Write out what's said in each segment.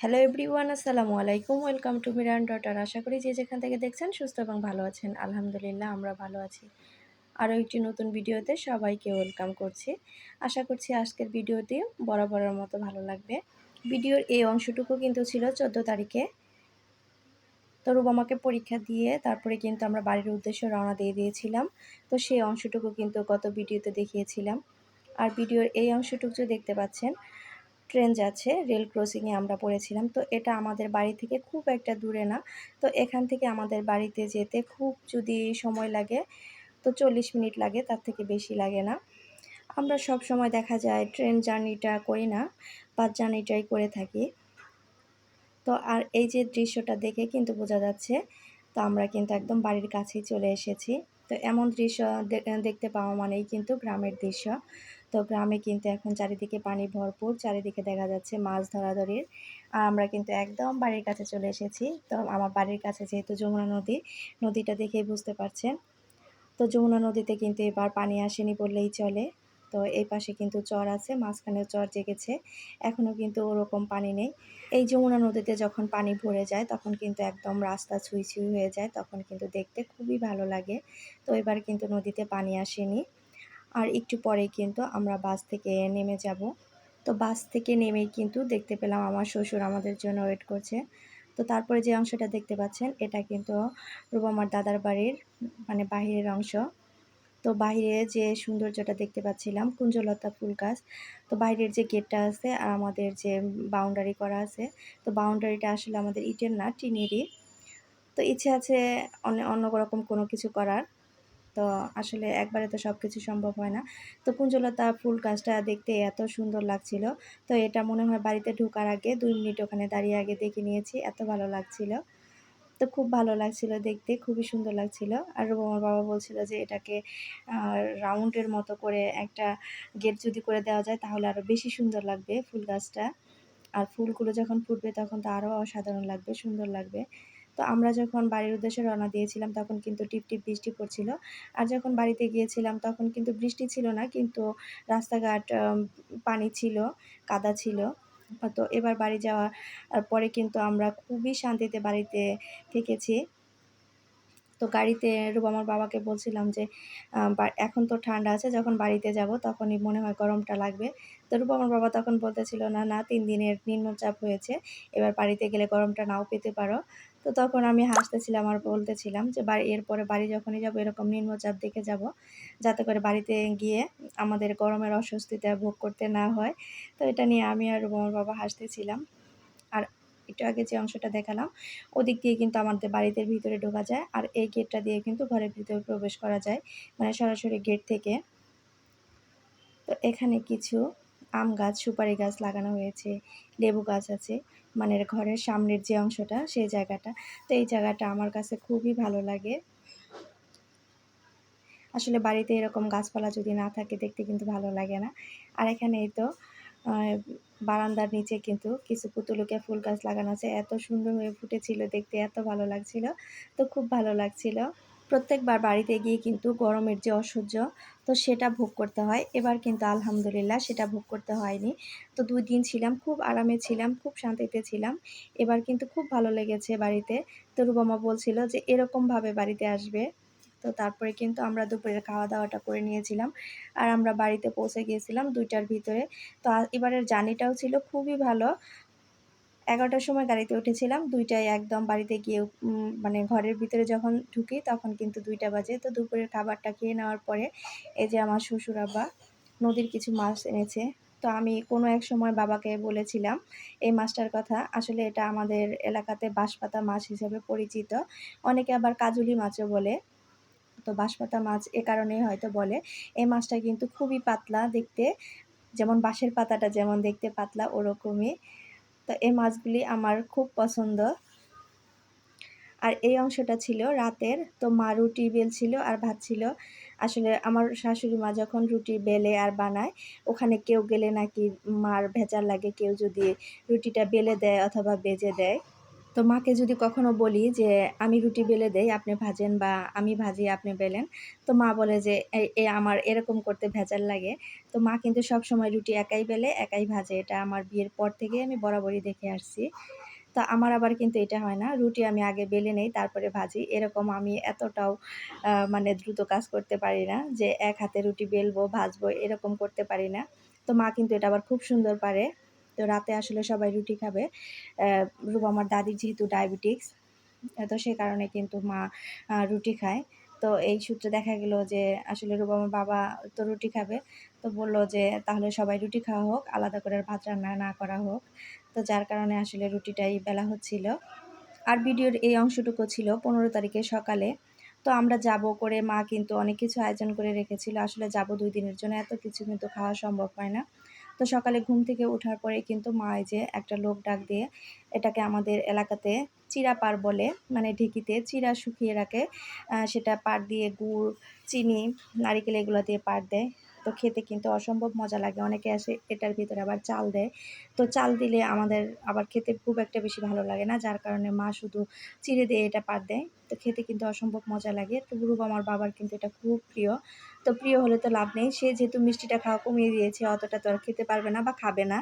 Hello everyone আসসালামু আলাইকুম welcome to Miran daughter আশা করি যে যেখান থেকে দেখছেন সুস্থ এবং ভালো আছেন। আলহামদুলিল্লাহ, আমরা ভালো আছি। আরও একটি নতুন ভিডিওতে সবাইকে ওয়েলকাম করছি। আশা করছি আজকের ভিডিওটি বরাবরের মতো ভালো লাগবে। ভিডিওর এই অংশটুকু কিন্তু ছিল চোদ্দ তারিখে। তো রুবামাকে পরীক্ষা দিয়ে তারপরে কিন্তু আমরা বাড়ির উদ্দেশ্যে রওনা দিয়ে দিয়েছিলাম। তো সেই অংশটুকু কিন্তু গত ভিডিওতে দেখিয়েছিলাম। আর ভিডিওর এই অংশটুকু দেখতে পাচ্ছেন ট্রেন যাচ্ছে রেল ক্রসিংয়ে আমরা পড়েছিলাম। তো এটা আমাদের বাড়ি থেকে খুব একটা দূরে না। তো এখান থেকে আমাদের বাড়িতে যেতে খুব যদি সময় লাগে, তো চল্লিশ মিনিট লাগে, তার থেকে বেশি লাগে না। আমরা সব সময় দেখা যায় ট্রেন জার্নিটা করি না বাস জার্নিটাই করে থাকি। তো আর এই যে দৃশ্যটা দেখে কিন্তু বোঝা যাচ্ছে, তো আমরা কিন্তু একদম বাড়ির কাছেই চলে এসেছি। তো এমন দৃশ্য দেখতে পাওয়া মানেই কিন্তু গ্রামের দৃশ্য। তো গ্রামে কিন্তু এখন চারিদিকে পানি ভরপুর, চারিদিকে দেখা যাচ্ছে মাছ ধরাধরির। আর আমরা কিন্তু একদম বাড়ির কাছে চলে এসেছি। তো আমার বাড়ির কাছে যেহেতু যমুনা নদী, নদীটা দেখেই বুঝতে পারছেন। তো যমুনা নদীতে কিন্তু এবার পানি আসেনি বললেই চলে। তো এই পাশে কিন্তু চর আছে, মাঝখানেও চর জেগেছে। এখনও কিন্তু ওরকম পানি নেই। এই যমুনা নদীতে যখন পানি ভরে যায়, তখন কিন্তু একদম রাস্তা ছুঁই ছুঁই হয়ে যায়। তখন কিন্তু দেখতে খুবই ভালো লাগে। তো এবার কিন্তু নদীতে পানি আসেনি। আর একটু পরেই কিন্তু আমরা বাস থেকে নেমে যাব। তো বাস থেকে নেমেই কিন্তু দেখতে পেলাম আমার শ্বশুর আমাদের জন্য ওয়েট করছে। তো তারপরে যে অংশটা দেখতে পাচ্ছেন, এটা কিন্তু রুবামার দাদার বাড়ির মানে বাহিরের অংশ। তো বাইরে যে সৌন্দর্যটা দেখতে পাচ্ছিলাম, কুঞ্জলতা ফুল গাছ, তো বাইরের যে গেটটা আছে আর আমাদের যে বাউন্ডারি করা আছে, তো বাউন্ডারিটা আসলে আমাদের ইটের না, টিনেরই। তো ইচ্ছে আছে অন্য অন্য রকম কোনো কিছু করার। তো আসলে একবারে তো সব কিছু সম্ভব হয় না। তো কুঞ্জলতা ফুল গাছটা দেখতে এত সুন্দর লাগছিল। তো এটা মনে হয় বাড়িতে ঢোকার আগে দুই মিনিট ওখানে দাঁড়িয়ে আগে দেখে নিয়েছি, এত ভালো লাগছিল। তো খুব ভালো লাগছিল দেখতে, খুবই সুন্দর লাগছিল। আর আমার বাবা বলছিল যে এটাকে রাউন্ডের মতো করে একটা গেট যদি করে দেওয়া যায় তাহলে আরও বেশি সুন্দর লাগবে ফুল গাছটা। আর ফুলগুলো যখন ফুটবে তখন তো আরও অসাধারণ লাগবে, সুন্দর লাগবে। তো আমরা যখন বাড়ির উদ্দেশ্যে রওনা দিয়েছিলাম, তখন কিন্তু টিপ টিপ বৃষ্টি পড়ছিল। আর যখন বাড়িতে গিয়েছিলাম, তখন কিন্তু বৃষ্টি ছিল না, কিন্তু রাস্তাঘাট পানি ছিল, কাদা ছিল। তো এবার বাড়ি যাওয়ার পরে কিন্তু আমরা খুবই শান্তিতে বাড়িতে থেকেছি। তো গাড়িতে রূপ আমার বাবাকে বলছিলাম যে এখন তো ঠান্ডা আছে, যখন বাড়িতে যাব তখনই মনে হয় গরমটা লাগবে। তো রূপ আমার বাবা তখন বলতেছিল, না না, তিন দিনের নিম্নচাপ হয়েছে, এবার বাড়িতে গেলে গরমটা নাও পেতে পারো। তো তখন আমি হাসতেছিলাম আর বলতেছিলাম যে বাড়ি, এরপরে বাড়ি যখনই যাব এরকম নিম্নচাপ দেখে যাব, যাতে করে বাড়িতে গিয়ে আমাদের গরমের অস্বস্তিটা ভোগ করতে না হয়। তো এটা নিয়ে আমি আর আমার বাবা হাসতেছিলাম। আর একটু আগে যে অংশটা দেখালাম, ওদিক দিয়ে কিন্তু আমাদের বাড়িতে ভিতরে ঢোকা যায় আর এই গেটটা দিয়ে কিন্তু ঘরের ভিতরে প্রবেশ করা যায় মানে সরাসরি গেট থেকে। তো এখানে কিছু আম গাছ, সুপারি গাছ লাগানো হয়েছে, লেবু গাছ আছে। মানে ঘরের সামনের যে অংশটা, সেই জায়গাটা। তো এই জায়গাটা আমার কাছে খুবই ভালো লাগে। আসলে বাড়িতে এরকম গাছপালা যদি না থাকে, দেখতে কিন্তু ভালো লাগে না। আর এখানে এই তো বারান্দার নিচে কিন্তু কিছু পুতুলুকে ফুল গাছ লাগানো আছে। এত সুন্দর হয়ে ফুটেছিল, দেখতে এত ভালো লাগছিল। তো খুব ভালো লাগছিল। প্রত্যেকবার বাড়িতে গিয়ে কিন্তু গরমের যে অসহ্য, তো সেটা ভোগ করতে হয়। এবার কিন্তু আলহামদুলিল্লাহ সেটা ভোগ করতে হয়নি। তো দুই দিন ছিলাম, খুব আরামে ছিলাম, খুব শান্তিতে ছিলাম। এবার কিন্তু খুব ভালো লেগেছে বাড়িতে। তো রুবামা বলছিল যে, এরকমভাবে বাড়িতে আসবে। তো তারপরে কিন্তু আমরা দুপুরের খাওয়া দাওয়াটা করে নিয়েছিলাম। আর আমরা বাড়িতে পৌঁছে গিয়েছিলাম দুইটার ভিতরে। তো এবারের জার্নিটাও ছিল খুবই ভালো। এগারোটার সময় গাড়িতে উঠেছিলাম, দুইটায় একদম বাড়িতে গিয়ে মানে ঘরের ভিতরে যখন ঢুকি তখন কিন্তু দুইটা বাজে। তো দুপুরের খাবারটা খেয়ে নেওয়ার পরে এই যে আমার শ্বশুর আব্বা নদীর কিছু মাছ এনেছে। তো আমি কোনো এক সময় বাবাকে বলেছিলাম, এই মাছটার কথা আসলে এটা আমাদের এলাকাতে বাঁশপাতা মাছ হিসেবে পরিচিত। অনেকে আবার কাজুলি মাছও বলে। তো বাঁশপাতা মাছ এ কারণেই হয়তো বলে। এই মাছটা কিন্তু খুবই পাতলা দেখতে, যেমন বাঁশের পাতাটা যেমন দেখতে পাতলা, ওরকমই। তো এই মাছগুলি আমার খুব পছন্দ। আর এই অংশটা ছিল রাতের, তো মা রুটি বেলছিল আর ভাত ছিল। আসলে আমার শাশুড়ি মা যখন রুটি বেলে আর বানায়, ওখানে কেউ গেলে নাকি মার ভেজাল লাগে, কেউ যদি রুটিটা বেলে দেয় অথবা বেজে দেয়। তো মাকে যদি কখনো বলি যে, আমি রুটি বেলে দেই, আপনি ভাজেন বা আমি ভাজি, আপনি বেলেন, তো মা বলে যে, এ আমার এরকম করতে ভেজাল লাগে। তো মা কিন্তু সবসময় রুটি একাই বেলে, একাই ভাজে। এটা আমার বিয়ের পর থেকে আমি বরাবরই দেখে আসছি। তো আমার আবার কিন্তু এটা হয় না, রুটি আমি আগে বেলে নেই, তারপরে ভাজি। এরকম আমি এতটাও মানে দ্রুত কাজ করতে পারি না যে, এক হাতে রুটি বেলবো, ভাজবো, এরকম করতে পারি না। তো মা কিন্তু এটা আবার খুব সুন্দর পারে। তো রাতে আসলে সবাই রুটি খাবে। রূপ আমার দাদির যেহেতু ডায়াবেটিক্স তো সে কারণে কিন্তু মা রুটি খায়। তো এই সূত্রে দেখা গেল যে আসলে রূপ আমার বাবা তো রুটি খাবে। তো বলল যে তাহলে সবাই রুটি খাওয়া হোক, আলাদা করে ভাত রান্না না করা হোক। তো যার কারণে আসলে রুটিটাই বেলা হচ্ছিল। আর ভিডিওর এই অংশটুকু ছিল পনেরো তারিখে সকালে। তো আমরা যাব করে মা কিন্তু অনেক কিছু আয়োজন করে রেখেছিল। আসলে যাব দুই দিনের জন্য, এত কিছু কিন্তু খাওয়া সম্ভব হয় না। তো সকালে ঘুম থেকে ওঠার পরে কিন্তু মা যে একটা লোক ডাক দিয়ে এটাকে আমাদের এলাকাতে চিরা পার বলে মানে ঢেকিতে চিরা শুকিয়ে রাখে। সেটা পার দিয়ে গুড়, চিনি, নারিকেল এগুলো দিয়ে পার দেয়। তো খেতে কিন্তু অসম্ভব মজা লাগে। অনেকে আসে এটার ভিতরে আবার চাল দেয়। তো চাল দিলে আমাদের আবার খেতে খুব একটা বেশি ভালো লাগে না, যার কারণে মা শুধু চিড়ে দিয়ে এটা পার দেয়। তো খেতে কিন্তু অসম্ভব মজা লাগে। তো রূপ আমার বাবার কিন্তু এটা খুব প্রিয়। তো প্রিয় হলে তো লাভ নেই। সে যেহেতু মিষ্টিটা খাওয়া কমিয়ে দিয়েছে, অতটা তো আর খেতে পারবে না বা খাবে না।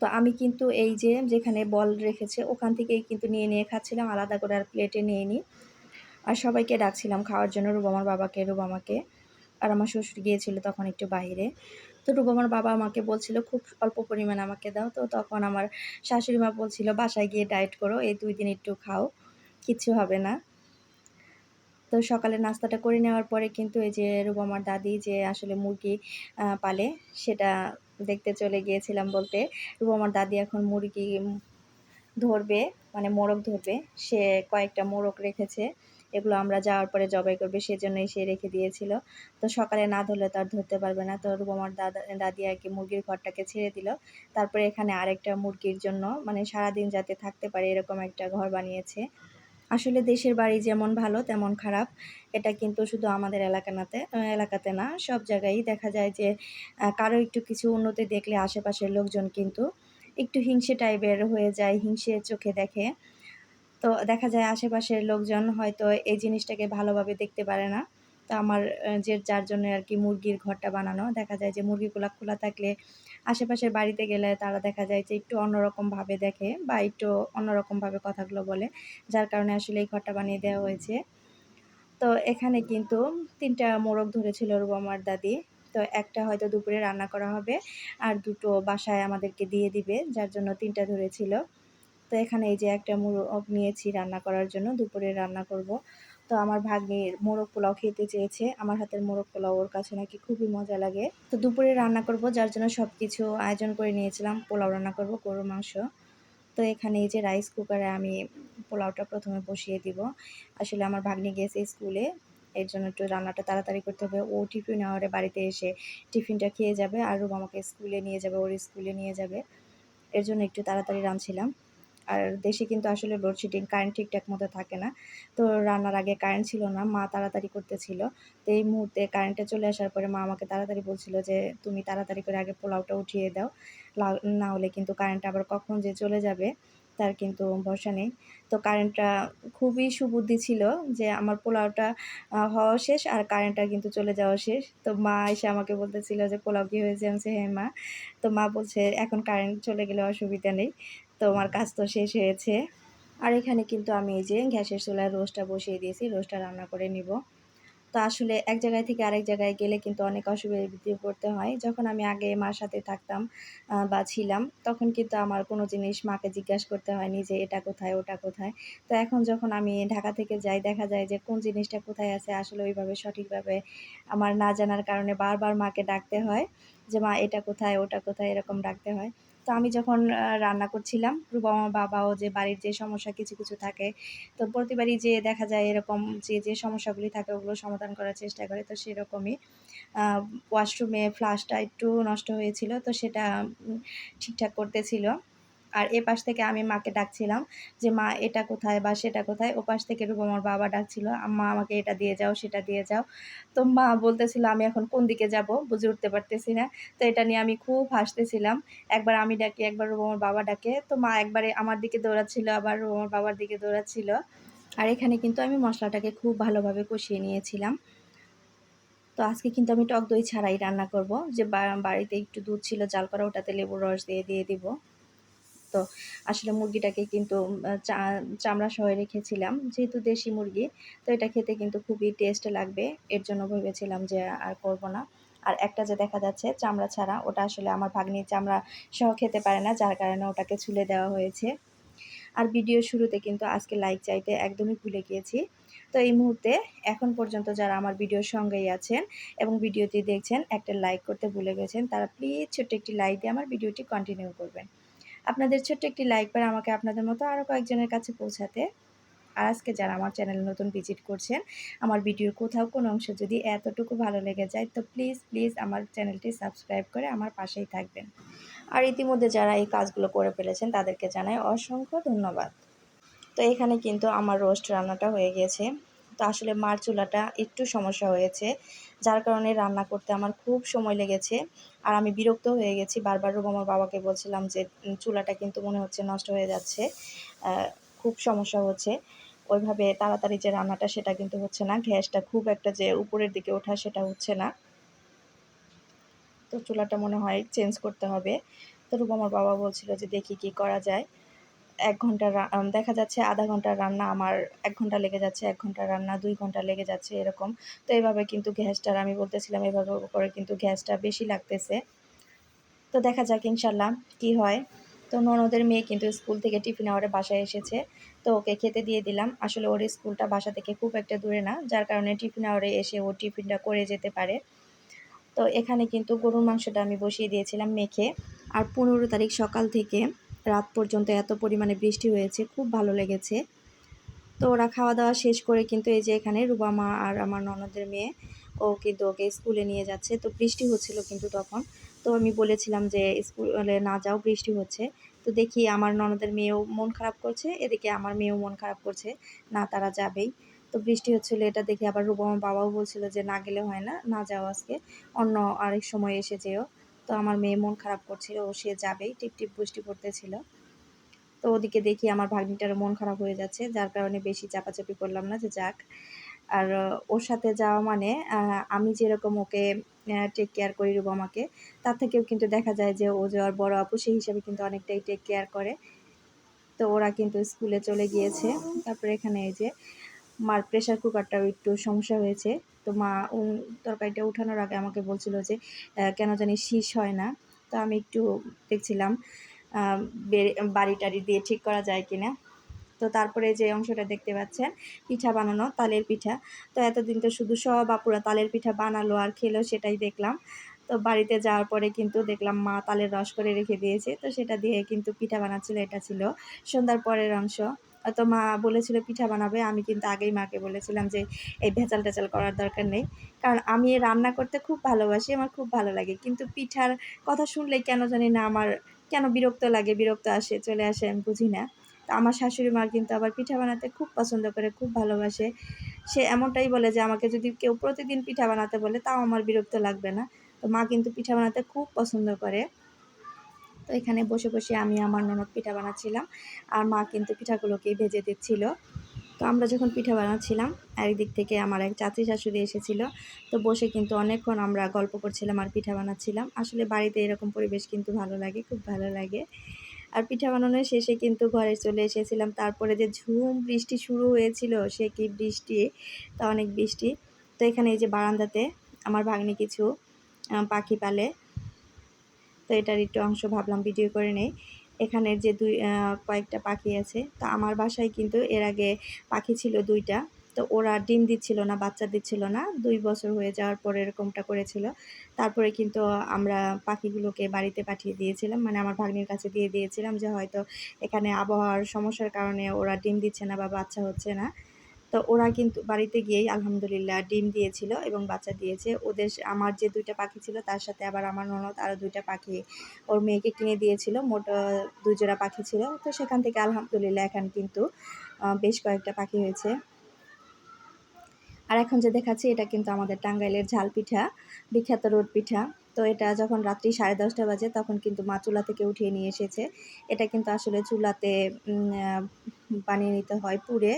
তো আমি কিন্তু এই যে যেখানে বল রেখেছে, ওখান থেকেই কিন্তু নিয়ে নিয়ে খাচ্ছিলাম। আলাদা করে আর প্লেটে নিয়ে নিই আর সবাইকে ডাকছিলাম খাওয়ার জন্য, রুবামার বাবাকে, রুবামাকে। আর আমার শ্বশুর গিয়েছিল তখন একটু বাইরে। তো রুবামার বাবা আমাকে বলছিল, খুব অল্প পরিমাণ আমাকে দাও। তো তখন আমার শাশুড়ি মা বলছিল, বাসায় গিয়ে ডায়েট করো, এই দুই দিন একটু খাও, কিচ্ছু হবে না। তো সকালে নাস্তাটা করে নেওয়ার পরে কিন্তু এই যে রুবামার দাদি যে আসলে মুরগি পালে, সেটা দেখতে চলে গিয়েছিলাম বলতে রুবামার দাদি এখন মুরগি ধরবে মানে মোরগ ধরবে, সে কয়েকটা মোরগ রেখেছে। এগুলো আমরা যাওয়ার পরে জবাই করবে, সেজন্যই সে রেখে দিয়েছিল। তো সকালে না ধরলে তো আর ধরতে পারবে না। তো রুবামার দাদা, দাদি আর কি মুরগির ঘরটাকে ছেড়ে দিল। তারপরে এখানে আরেকটা মুরগির জন্য মানে সারাদিন যাতে থাকতে পারে এরকম একটা ঘর বানিয়েছে। আসলে দেশের বাড়ি যেমন ভালো, তেমন খারাপ। এটা কিন্তু শুধু আমাদের এলাকানাতে এলাকাতে না, সব জায়গায় দেখা যায় যে কারও একটু কিছু উন্নতি দেখলে আশেপাশের লোকজন কিন্তু একটু হিংসে টাইপের হয়ে যায়, হিংসে চোখে দেখে। তো দেখা যায় আশেপাশের লোকজন হয়তো এই জিনিসটাকে ভালোভাবে দেখতে পারে না। তো আমার যে যার জন্য আর কি মুরগির ঘরটা বানানো, দেখা যায় যে মুরগিগুলো খোলা থাকলে আশেপাশের বাড়িতে গেলে তারা দেখা যায় যে একটু অন্যরকমভাবে দেখে বা একটু অন্যরকমভাবে কথাগুলো বলে, যার কারণে আসলে এই ঘরটা বানিয়ে দেওয়া হয়েছে। তো এখানে কিন্তু তিনটা মোরগ ধরেছিল রুবামার দাদি। তো একটা হয়তো দুপুরে রান্না করা হবে আর দুটো বাসায় আমাদেরকে দিয়ে দিবে, যার জন্য তিনটা ধরেছিল। তো এখানে এই যে একটা মোরগ নিয়েছি রান্না করার জন্য, দুপুরে রান্না করব। তো আমার ভাগ্নির মোরগ পোলাও খেতে চেয়েছে। আমার হাতের মোরগ পোলাও ওর কাছে নাকি খুবই মজা লাগে। তো দুপুরে রান্না করব, যার জন্য সব কিছু আয়োজন করে নিয়েছিলাম। পোলাও রান্না করব, গরুর মাংস। তো এখানে এই যে রাইস কুকারে আমি পোলাওটা প্রথমে বসিয়ে দিব। আসলে আমার ভাগ্নি গেছে স্কুলে, এর জন্য একটু রান্নাটা তাড়াতাড়ি করতে হবে। ও টিফিন নেওয়ারে বাড়িতে এসে টিফিনটা খেয়ে যাবে, আর রুম আমাকে স্কুলে নিয়ে যাবে, ওর স্কুলে নিয়ে যাবে। এর জন্য একটু তাড়াতাড়ি রাঁধছিলাম। আর দেশে কিন্তু আসলে লোডশেডিং কারেন্ট ঠিকঠাক মতো থাকে না। তো রান্নার আগে কারেন্ট ছিল না, মা তাড়াতাড়ি করতেছিল। তো এই মুহূর্তে কারেন্টে চলে আসার পরে মা আমাকে তাড়াতাড়ি বলছিল যে, তুমি তাড়াতাড়ি করে আগে পোলাওটা উঠিয়ে দাও। না হলে কিন্তু কারেন্ট আবার কখন যে চলে যাবে, তার কিন্তু ভরসা নেই। তো কারেন্টটা খুবই সুবুদ্ধি ছিল যে, আমার পোলাওটা হওয়া শেষ আর কারেন্টটা কিন্তু চলে যাওয়া শেষ। তো মা এসে আমাকে বলতেছিল যে, পোলাও কী হয়েছে? আমি হ্যাঁ মা। তো মা বলছে, এখন কারেন্ট চলে গেলে অসুবিধা নেই। তো আমার কাজ তো শেষ হয়েছে। আর এখানে কিন্তু আমি এই যে গ্যাসের চুলায় রোস্টটা বসিয়ে দিয়েছি, রোস্টটা রান্না করে নিব। তো আসলে এক জায়গায় থেকে আরেক জায়গায় গেলে কিন্তু অনেক অসুবিধা পড়তে হয়। যখন আমি আগে মার সাথে থাকতাম বা ছিলাম, তখন কিন্তু আমার কোনো জিনিস মাকে জিজ্ঞাসা করতে হয়নি যে এটা কোথায়, ওটা কোথায়। তো এখন যখন আমি ঢাকা থেকে যাই, দেখা যায় যে কোন জিনিসটা কোথায় আছে, আসলে ওইভাবে সঠিকভাবে আমার না জানার কারণে বারবার মাকে ডাকতে হয়। যে, মা, এটা কোথায়, ওটা কোথায়? এরকম ডাকতে হয়। তো আমি যখন রান্না করছিলাম, রুবা বাবাও যে, বাড়ির যে সমস্যা কিছু কিছু থাকে, তো প্রতিবারই যে, দেখা যায় এরকম যে যে সমস্যাগুলি থাকে, ওগুলো সমাধান করার চেষ্টা করে, তো সেরকমই। ওয়াশরুমে ফ্লাশটা একটু নষ্ট হয়েছিল, তো সেটা ঠিকঠাক করতেছিল। আর এ পাশ থেকে আমি মাকে ডাকছিলাম যে, মা, এটা কোথায় বা সেটা কোথায়? ও পাশ থেকে রূপমার বাবা ডাকছিল মা আমাকে এটা দিয়ে যাও, সেটা দিয়ে যাও। তো মা বলতেছিল, আমি এখন কোন দিকে যাব? বুঝে উঠতে পারতেছি না। তো এটা নিয়ে আমি খুব হাসতেছিলাম। একবার আমি ডাকি, একবার রূপমার বাবা ডাকে। তো মা একবারে আমার দিকে দৌড়াচ্ছিল, আবার রূপমার বাবার দিকে দৌড়াচ্ছিল। আর এখানে কিন্তু আমি মশলাটাকে খুব ভালোভাবে কষিয়ে নিয়েছিলাম। তো আজকে কিন্তু আমি টক দই ছাড়াই রান্না করব। যে বাড়িতে একটু দুধ ছিল, জাল করা, ওটাতে লেবুর রস দিয়ে দিয়ে দিব। তো আসলে মুরগিটাকে কিন্তু চামড়া সহ রেখেছিলাম, যেহেতু দেশি মুরগি, তো এটা খেতে কিন্তু খুবই টেস্ট লাগবে। এর জন্য ভেবেছিলাম যে আর করব না। আর একটা যে দেখা যাচ্ছে, চামড়া ছাড়া, ওটা আসলে আমার ভাগ্নির চামড়া সহ খেতে পারে না, যার কারণে ওটাকে ছুলে দেওয়া হয়েছে। আর ভিডিও শুরুতে কিন্তু আজকে লাইক চাইতে একদমই ভুলে গিয়েছি। তো এই মুহূর্তে এখন পর্যন্ত যারা আমার ভিডিওর সঙ্গেই আছেন এবং ভিডিওটি দেখছেন, একটা লাইক করতে ভুলে গেছেন, তারা প্লিজ ছোট্ট একটি লাইক দিয়ে আমার ভিডিওটি কন্টিনিউ করবেন। আপনাদের ছোট্ট একটি লাইক পারে আমাকে আপনাদের মতো আরও কয়েকজনের কাছে পৌঁছাতে। আর আজকে যারা আমার চ্যানেল নতুন ভিজিট করছেন, আমার ভিডিওর কোথাও কোনো অংশ যদি এতটুকু ভালো লেগে যায়, তো প্লিজ প্লিজ আমার চ্যানেলটি সাবস্ক্রাইব করে আমার পাশেই থাকবেন। আর ইতিমধ্যে যারা এই কাজগুলো করে ফেলেছেন, তাদেরকে জানাই অসংখ্য ধন্যবাদ। তো এখানে কিন্তু আমার রোস্ট রান্নাটা হয়ে গিয়েছে তো আসলে মার চুলাটা একটু সমস্যা হয়েছে। যার কারণে রান্না করতে আমার খুব সময় লেগেছে। আর আমি বিরক্ত হয়ে গেছি। বারবার আমার বাবাকে বলছিলাম যে চুলাটা কিন্তু মনে হচ্ছে নষ্ট হয়ে যাচ্ছে। খুব সমস্যা হচ্ছে। ওইভাবে তাড়াতাড়ি যে রান্নাটা সেটা কিন্তু হচ্ছে না। গ্যাসটা খুব একটা যে উপরের দিকে ওঠা সেটা হচ্ছে না। তো চুলাটা মনে হয় চেঞ্জ করতে হবে। তো রূপ আমার বাবা বলছিল যে, দেখি কি করা যায়। এক ঘণ্টা দেখা যাচ্ছে আধা ঘণ্টার রান্না আমার এক ঘণ্টা লেগে যাচ্ছে, এক ঘণ্টা রান্না দুই ঘণ্টা লেগে যাচ্ছে এরকম। তো এইভাবে কিন্তু গ্যাসটার আমি বলতেছিলাম এভাবে করে কিন্তু গ্যাসটা বেশি লাগতেছে। তো দেখা যাক ইনশাল্লাহ কি হয়। তো ননদের মেয়ে কিন্তু স্কুল থেকে টিফিন আওয়ারে বাসায় এসেছে। তো ওকে খেতে দিয়ে দিলাম। আসলে ওর স্কুলটা বাসা থেকে খুব একটা দূরে না, যার কারণে টিফিন আওয়ারে এসে ও টিফিনটা করে যেতে পারে। তো এখানে কিন্তু গরুর মাংসটা আমি বসিয়ে দিয়েছিলাম মেখে। আর পনেরো তারিখ সকাল থেকে রাত পর্যন্ত এত পরিমাণে বৃষ্টি হয়েছে, খুব ভালো লেগেছে। তো ওরা খাওয়া দাওয়া শেষ করে কিন্তু এই যে এখানে রুবামা আর আমার ননদের মেয়ে, ও কিন্তু ওকে স্কুলে নিয়ে যাচ্ছে। তো বৃষ্টি হচ্ছিল কিন্তু তখন। তো আমি বলেছিলাম যে স্কুলে না যাও, বৃষ্টি হচ্ছে। তো দেখি আমার ননদের মেয়েও মন খারাপ করছে, এদিকে আমার মেয়েও মন খারাপ করছে, না তারা যাবেই। তো বৃষ্টি হচ্ছিল, এটা দেখে আবার রুবামার বাবাও বলছিল যে না গেলে হয় না না যাও আজকে, অন্য আরেক সময় এসে যেও। তো আমার মেয়ে মন খারাপ করছিল ও সে যাবেই টিপ টিপ বৃষ্টি পড়তেছিল। তো ওদিকে দেখি আমার ভাগ্নিটার মন খারাপ হয়ে যাচ্ছে, যার কারণে বেশি চাপাচাপি করলাম না, যে যাক। আর, ওর সাথে যাওয়া মানে আমি যেরকম ওকে টেক কেয়ার করি রুবামাকে, তার থেকেও কিন্তু দেখা যায় যে ও যাওয়ার বড় আপু, সেই হিসাবে কিন্তু অনেকটাই টেক কেয়ার করে। তো ওরা কিন্তু স্কুলে চলে গিয়েছে। তারপরে এখানে এই যে মার প্রেশার কুকারটাও একটু সমস্যা হয়েছে। তো মা তরকারিটা উঠানোর আগে আমাকে বলছিল যে কেন জানি শীষ হয় না। তো আমি একটু দেখছিলাম বাড়ি টাড়ি দিয়ে ঠিক করা যায় কিনা। তো তারপরে যে অংশটা দেখতে পাচ্ছেন, পিঠা বানানো, তালের পিঠা। তো এতদিন তো শুধু সব আপুরা তালের পিঠা বানালো আর খেলো সেটাই দেখলাম। তো বাড়িতে যাওয়ার পরে কিন্তু দেখলাম মা তালের রস করে রেখে দিয়েছে। তো সেটা দিয়ে কিন্তু পিঠা বানাচ্ছিল, এটা ছিল। সন্ধ্যার পরের অংশ। তো মা বলেছিল পিঠা বানাবে, আমি কিন্তু আগেই মাকে বলেছিলাম যে এই ভেজাল টেচাল করার দরকার নেই। কারণ আমি রান্না করতে খুব ভালোবাসি, আমার খুব ভালো লাগে। কিন্তু পিঠার কথা শুনলেই কেন জানি না আমার, কেন বিরক্ত লাগে, বিরক্ত আসে, চলে আসে, আমি বুঝি না। তো আমার শাশুড়ি মা কিন্তু আবার পিঠা বানাতে খুব পছন্দ করে, খুব ভালোবাসে। সে এমনটাই বলে যে আমাকে যদি কেউ প্রতিদিন পিঠা বানাতে বলে, তাও আমার বিরক্ত লাগবে না। তো মা কিন্তু পিঠা বানাতে খুব পছন্দ করে। এখানে বসে বসে আমি আমার ননদ পিঠা বানাচ্ছিলাম আর মা কিন্তু পিঠাগুলোকেই ভেজে দিচ্ছিল। তো আমরা যখন পিঠা বানাচ্ছিলাম একদিক থেকে আমার এক চাচি শাশুড়ি এসেছিল। তো বসে কিন্তু অনেকক্ষণ আমরা গল্প করছিলাম আর পিঠা বানাচ্ছিলাম। আসলে বাড়িতে এরকম পরিবেশ কিন্তু ভালো লাগে, খুব ভালো লাগে। আর পিঠা বানানোর শেষে কিন্তু ঘরে চলে এসেছিলাম। তারপরে যে ঝুম বৃষ্টি শুরু হয়েছিল, সে কি বৃষ্টি? তা অনেক বৃষ্টি। তো এখানে এই যে বারান্দাতে আমার ভাগ্নি কিছু পাখি পালে। তো এটার একটু অংশ ভাবলাম ভিডিও করে নেই। এখানের যে দুই কয়েকটা পাখি আছে, তো আমার বাসায় কিন্তু এর আগে পাখি ছিল দুইটা, তো ওরা ডিম দিচ্ছিল না, বাচ্চা দিচ্ছিল না। দুই বছর হয়ে যাওয়ার পর এরকমটা করেছিল। তারপরে কিন্তু আমরা পাখিগুলোকে বাড়িতে পাঠিয়ে দিয়েছিলাম মানে আমার ভাগ্নির কাছে দিয়ে দিয়েছিলাম যে হয়তো এখানে আবহাওয়ার সমস্যার কারণে ওরা ডিম দিচ্ছে না বা বাচ্চা হচ্ছে না। তো ওরা কিন্তু বাড়িতে গিয়েই আলহামদুলিল্লাহ ডিম দিয়েছিল এবং বাচ্চা দিয়েছে। ওদের আমার যে দুইটা পাখি ছিল, তার সাথে আবার আমার ননদ আরও দুইটা পাখি ওর মেয়েকে কিনে দিয়েছিল। মোট দুই জোড়া পাখি ছিল। তো সেখান থেকে আলহামদুলিল্লাহ এখন কিন্তু বেশ কয়েকটা পাখি হয়েছে। আর এখন যে দেখাচ্ছি, এটা কিন্তু আমাদের টাঙ্গাইলের ঝাল পিঠা, বিখ্যাত রোড পিঠা। তো এটা যখন রাত্রি সাড়ে দশটা বাজে, তখন কিন্তু মা চুলা থেকে উঠিয়ে নিয়ে এসেছে। এটা কিন্তু আসলে চুলাতে বানিয়ে নিতে হয় পুড়ে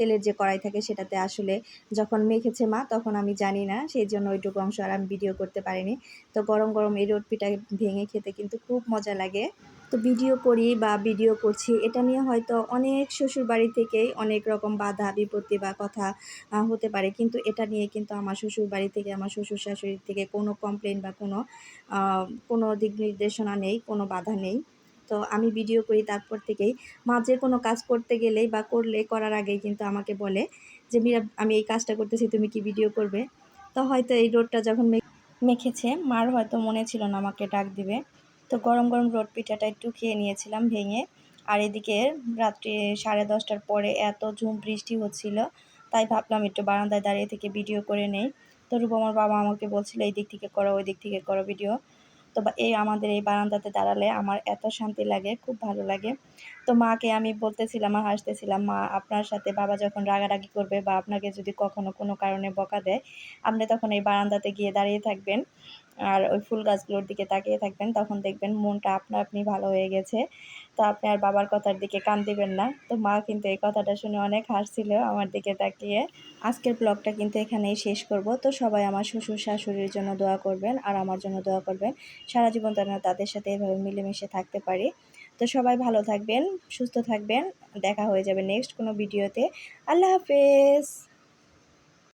তেলের যে কড়াই থাকে সেটাতে আসলে যখন মেখেছে মা, তখন আমি জানি না, সেই জন্য ওইটুকু অংশ আর আমি ভিডিও করতে পারিনি। তো গরম গরম এই রোড পিঠা ভেঙে খেতে কিন্তু খুব মজা লাগে। তো ভিডিও করি বা ভিডিও করছি, এটা নিয়ে হয়তো অনেক শ্বশুর বাড়ি থেকেই অনেক রকম বাধা, বিপত্তি বা কথা হতে পারে। কিন্তু এটা নিয়ে কিন্তু আমার শ্বশুর বাড়ি থেকে, আমার শ্বশুর শাশুড়ির থেকে কোনো কমপ্লেন বা কোনো কোনো দিক নির্দেশনা নেই, কোনো বাধা নেই। তো আমি ভিডিও করি তারপর থেকেই। মা যে কোনো কাজ করতে গেলেই বা করলে, করার আগেই কিন্তু আমাকে বলে যে, মীরা, আমি এই কাজটা করতেছি, তুমি কি ভিডিও করবে? তো হয়তো এই রোডটা যখন মেখেছে, মার হয়তো মনে ছিল না, আমাকে ডাক দিবে। তো গরম গরম রোড পিঠাটা একটু খেয়ে নিয়েছিলাম ভেঙে। আর এদিকে রাত্রি সাড়ে দশটার পরে এত ঝুম বৃষ্টি হচ্ছিল, তাই ভাবলাম একটু বারান্দায় দাঁড়িয়ে থেকে ভিডিও করে নেই। তো আমার বাবা আমাকে বলছিল, এই দিক থেকে করো, ওই দিক থেকে করো ভিডিও তো এই আমাদের এই বারান্দাতে দাঁড়ালে আমার এত শান্তি লাগে, খুব ভালো লাগে। তো মাকে আমি বলতেছিলাম আর হাসতেছিলাম, মা, আপনার সাথে বাবা যখন রাগারাগি করবে বা আপনাকে যদি কখনো কোনো কারণে বকা দেয়, আপনি তখন এই বারান্দাতে গিয়ে দাঁড়িয়ে থাকবেন। আর ওই ফুল গাছগুলোর দিকে তাকিয়ে থাকবেন, তখন দেখবেন মনটা আপনা আপনি ভালো হয়ে গেছে। তো আপনি আর বাবার কথার দিকে কান দিবেন না। তো মা কিন্তু এই কথাটা শুনে অনেক হাসছিল আমার দিকে তাকিয়ে। আজকের ব্লগটা কিন্তু এখানেই শেষ করব। তো সবাই আমার শ্বশুর শাশুড়ির জন্য দোয়া করবেন আর আমার জন্য দোয়া করবেন। সারা জীবন যেন তাদের সাথে এভাবে মিলেমিশে থাকতে পারি। তো সবাই ভালো থাকবেন, সুস্থ থাকবেন। দেখা হয়ে যাবে নেক্সট কোনো ভিডিওতে। আল্লাহ হাফেজ।